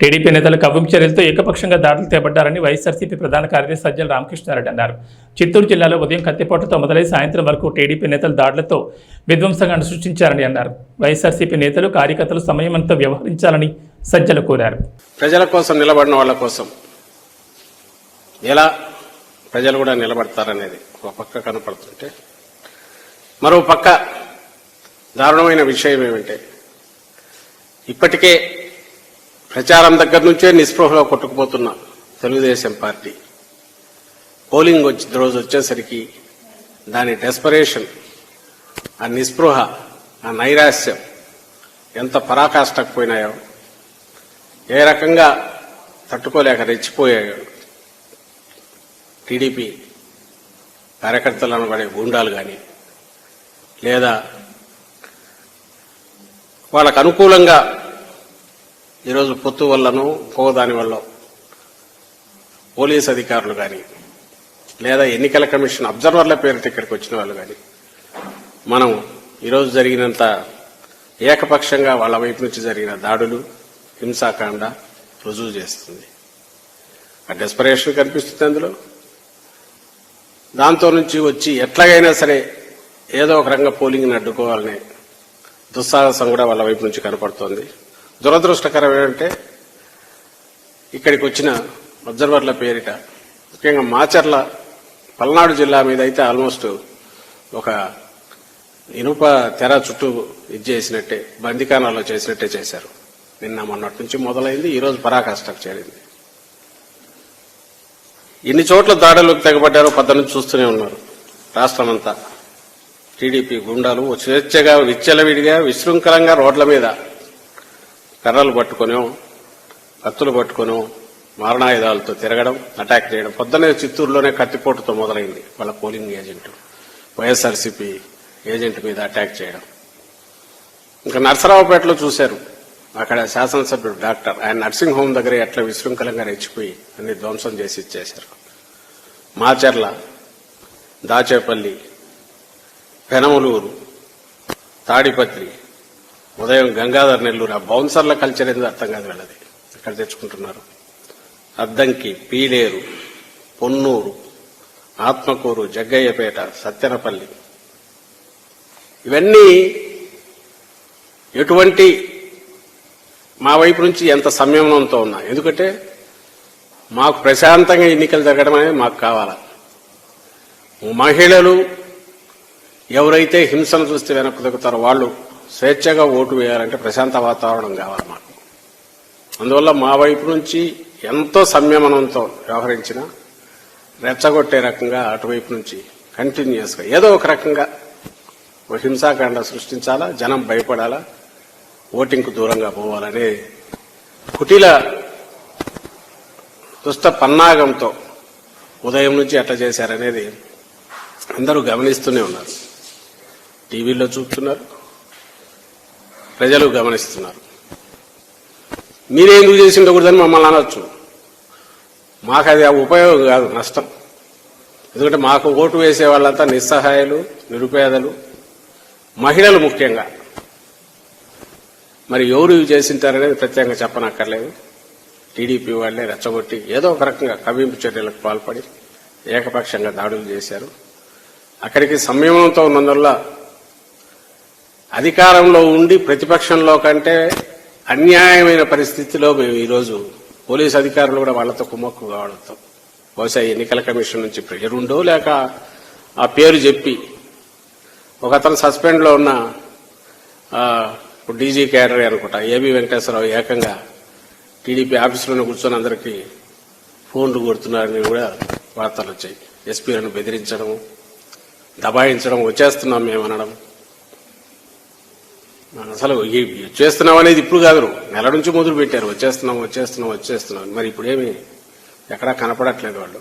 TDP నేతలు కవ్వింపు చర్యలతో ఏకపక్షంగా దాడులు చేపట్టారని వైఎస్ఆర్సీపీ ప్రధాన కార్యదర్శి సజ్జల రామకృష్ణారెడ్డి అన్నారు. చిత్తూరు జిల్లాలో ఉదయం కత్తిపోటుతో మొదలై సాయంత్రం వరకు టీడీపీ నేతలు దాడులతో విధ్వంసంగా సృష్టించారని అన్నారు. వైఎస్ఆర్సీపీ నేతలు కార్యకర్తలు సమయమంతా వ్యవహరించాలని సజ్జలు కోరారు. ప్రజల కోసం నిలబడిన వాళ్ళ కోసం ఎలా ప్రజలు కూడా నిలబడతారనేది ఒక పక్క కనపడుతుంటే మరో పక్క దారుణమైన విషయం ఏమంటే ఇప్పటికే ప్రచారం దగ్గర నుంచే నిస్పృహలో కొట్టుకుపోతున్న తెలుగుదేశం పార్టీ. పోలింగ్ వచ్చి రోజు వచ్చేసరికి దాని డెస్పరేషన్ ఆ నిస్పృహ ఆ నైరాశ్యం ఎంత పరాకాష్టకు పోయినాయో ఏ రకంగా తట్టుకోలేక రెచ్చిపోయాయో టీడీపీ కార్యకర్తలను పడే గూండాలు కానీ లేదా వాళ్ళకు అనుకూలంగా ఈరోజు పొత్తు వల్లను పోదాని వల్ల పోలీస్ అధికారులు కానీ లేదా ఎన్నికల కమిషన్ అబ్జర్వర్ల పేరిట ఇక్కడికి వచ్చిన వాళ్ళు కానీ మనం ఈరోజు జరిగినంత ఏకపక్షంగా వాళ్ళ వైపు నుంచి జరిగిన దాడులు హింసాకాండ రుజువు చేస్తుంది. ఆ డెస్పరేషన్ కనిపిస్తుంది అందులో. దాంతో నుంచి వచ్చి ఎట్లాగైనా సరే ఏదో ఒక రంగ పోలింగ్ని అడ్డుకోవాలనే దుస్సాహసం కూడా వాళ్ళ వైపు నుంచి కనపడుతోంది. దురదృష్టకరం ఏంటంటే ఇక్కడికి వచ్చిన అబ్జర్వర్ల పేరిట ముఖ్యంగా మాచర్ల పల్నాడు జిల్లా మీద అయితే ఆల్మోస్ట్ ఒక ఇనుప తెర చుట్టూ ఇది చేసినట్టే బందికానాల్లో చేసినట్టే చేశారు. నిన్న మొన్నటి నుంచి మొదలైంది ఈరోజు పరాకాష్టకు పరాకాష్ఠకు చేరింది. ఎన్ని చోట్ల దాడులకు తెగబడ్డారో పద్ద నుంచి చూస్తూనే ఉన్నారు. రాష్ట్రమంతా. టీడీపీ గుండాలు స్వేచ్ఛగా విచ్చలవిడిగా విశృంఖలంగా రోడ్ల మీద కర్రలు పట్టుకొనో కత్తులు పట్టుకొనో మారణాయుధాలతో తిరగడం అటాక్ చేయడం. పొద్దునే చిత్తూరులోనే కత్తిపోటుతో మొదలైంది వాళ్ళ పోలింగ్ ఏజెంట్. వైఎస్ఆర్సీపీ ఏజెంట్ మీద అటాక్ చేయడం. ఇంకా నర్సరావుపేటలో చూశారు. అక్కడ శాసనసభ్యుడు డాక్టర్. ఆయన నర్సింగ్ హోమ్ దగ్గర ఎట్లా విశృంఖలంగా రెచ్చిపోయి అన్ని ధ్వంసం చేసి ఇచ్చేశారు. మాచర్ల దాచేపల్లి పెనమలూరు తాడిపత్రి ఉదయం గంగాధర్ నెల్లూరు ఆ బౌన్సర్ల కల్చర్ ఏందో అర్థం కాదు వెళ్ళది. ఇక్కడ తెచ్చుకుంటున్నారు? అద్దంకి పీలేరు పొన్నూరు ఆత్మకూరు జగ్గయ్యపేట సత్యనపల్లి. ఇవన్నీ ఎటువంటి మా వైపు నుంచి ఎంత సంయమనంతో ఉన్నా. ఎందుకంటే మాకు ప్రశాంతంగా ఎన్నికలు జరగడం అనేది మాకు కావాలా. మహిళలు ఎవరైతే హింసను చూస్తే వెనక్కు దిగుతారో వాళ్ళు స్వేచ్ఛగా ఓటు వేయాలంటే ప్రశాంత వాతావరణం కావాలి మాకు. అందువల్ల మా వైపు నుంచి ఎంతో సంయమనంతో వ్యవహరించిన రెచ్చగొట్టే రకంగా అటువైపు నుంచి కంటిన్యూస్గా ఏదో ఒక రకంగా ఒక హింసాకాండ సృష్టించాలా జనం భయపడాలా ఓటింగ్కు దూరంగా పోవాలనే కుటిల దుష్ట పన్నాగంతో ఉదయం నుంచి ఎట్లా చేశారనేది అందరూ గమనిస్తూనే ఉన్నారు. టీవీలో చూస్తున్నారు. ప్రజలు గమనిస్తున్నారు. మీరే ఎందుకు చేసి ఉండకూడదని మమ్మల్ని అనొచ్చు. మాకు అది ఆ ఉపయోగం కాదు నష్టం. ఎందుకంటే మాకు ఓటు వేసే వాళ్ళంతా నిస్సహాయాలు నిరుపేదలు మహిళలు ముఖ్యంగా. మరి ఎవరు ఇవి చేసింటారనేది ప్రత్యేకంగా చెప్పనక్కర్లేదు. టీడీపీ వాళ్ళే రెచ్చగొట్టి ఏదో ఒక రకంగా కవింపు చర్యలకు పాల్పడి ఏకపక్షంగా దాడులు చేశారు. అక్కడికి సంయమనంతో ఉన్నందువల్ల అధికారంలో ఉండి ప్రతిపక్షంలో కంటే అన్యాయమైన పరిస్థితిలో మేము ఈరోజు పోలీస్ అధికారులు కూడా వాళ్ళతో కుమ్మక్కు కావడంతో బహుశా ఎన్నికల కమిషన్ నుంచి ప్రెషర్ ఉండో లేక ఆ పేరు చెప్పి ఒక అతను సస్పెండ్లో ఉన్న డీజీ క్యాడరీ అనుకుంటా ఏబి వెంకటేశ్వరరావు ఏకంగా టీడీపీ ఆఫీసులోనే కూర్చొని అందరికీ ఫోన్లు కొడుతున్నారని కూడా వార్తలు వచ్చాయి. ఎస్పీలను బెదిరించడం దబాయించడం వచ్చేస్తున్నాం మేము అనడం. అసలు చేస్తున్నాం అనేది ఇప్పుడు కాదు. నెల నుంచి మొదలు పెట్టారు వచ్చేస్తున్నాం వచ్చేస్తున్నాం వచ్చేస్తున్నాం మరి ఇప్పుడేమి ఎక్కడా కనపడట్లేదు వాళ్ళు.